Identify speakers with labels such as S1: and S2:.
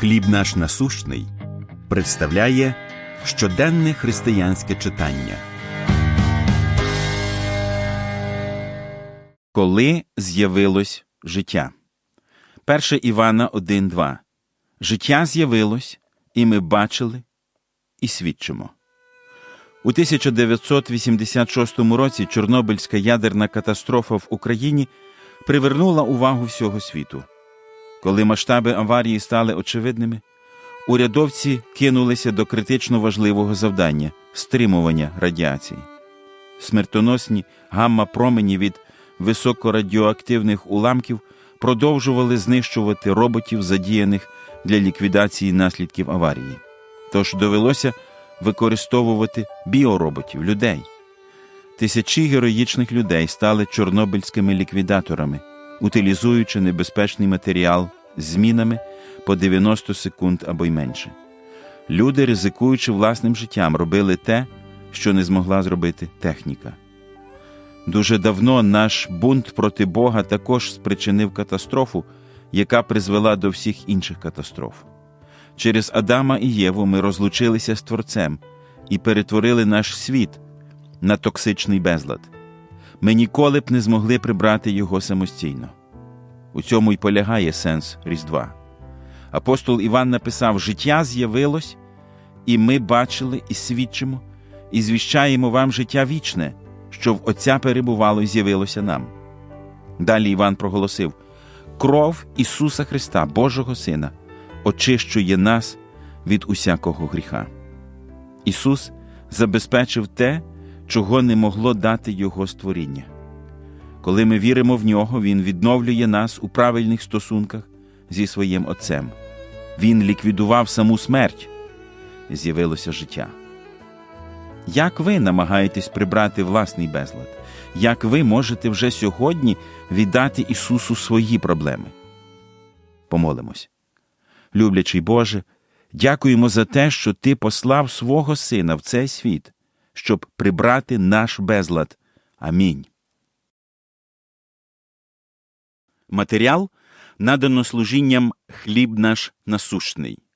S1: Хліб наш насущний представляє щоденне християнське читання. Коли з'явилось життя. 1 Івана 1.2 Життя з'явилось, і ми бачили і свідчимо. У 1986 році Чорнобильська ядерна катастрофа в Україні привернула увагу всього світу. Коли масштаби аварії стали очевидними, урядовці кинулися до критично важливого завдання стримування радіації. Смертоносні гамма-промені від високорадіоактивних уламків продовжували знищувати роботів, задіяних для ліквідації наслідків аварії. Тож довелося використовувати біороботів, людей. Тисячі героїчних людей стали чорнобильськими ліквідаторами, утилізуючи небезпечний матеріал змінами по 90 секунд або й менше. Люди, ризикуючи власним життям, робили те, що не змогла зробити техніка. Дуже давно наш бунт проти Бога також спричинив катастрофу, яка призвела до всіх інших катастроф. Через Адама і Єву ми розлучилися з Творцем і перетворили наш світ на токсичний безлад. Ми ніколи б не змогли прибрати його самостійно. У цьому й полягає сенс Різдва. Апостол Іван написав: Життя з'явилось, і ми бачили і свідчимо, і звіщаємо вам життя вічне, що в Отця перебувало і з'явилося нам. Далі Іван проголосив: Кров Ісуса Христа, Божого Сина, очищує нас від усякого гріха. Ісус забезпечив те, чого не могло дати Його створіння. Коли ми віримо в нього, Він відновлює нас у правильних стосунках зі своїм Отцем. Він ліквідував саму смерть, з'явилося життя. Як ви намагаєтесь прибрати власний безлад? Як ви можете вже сьогодні віддати Ісусу свої проблеми? Помолимось. Люблячий Боже, дякуємо за те, що Ти послав свого Сина в цей світ, щоб прибрати наш безлад. Амінь. Матеріал надано служінням хліб наш насущний.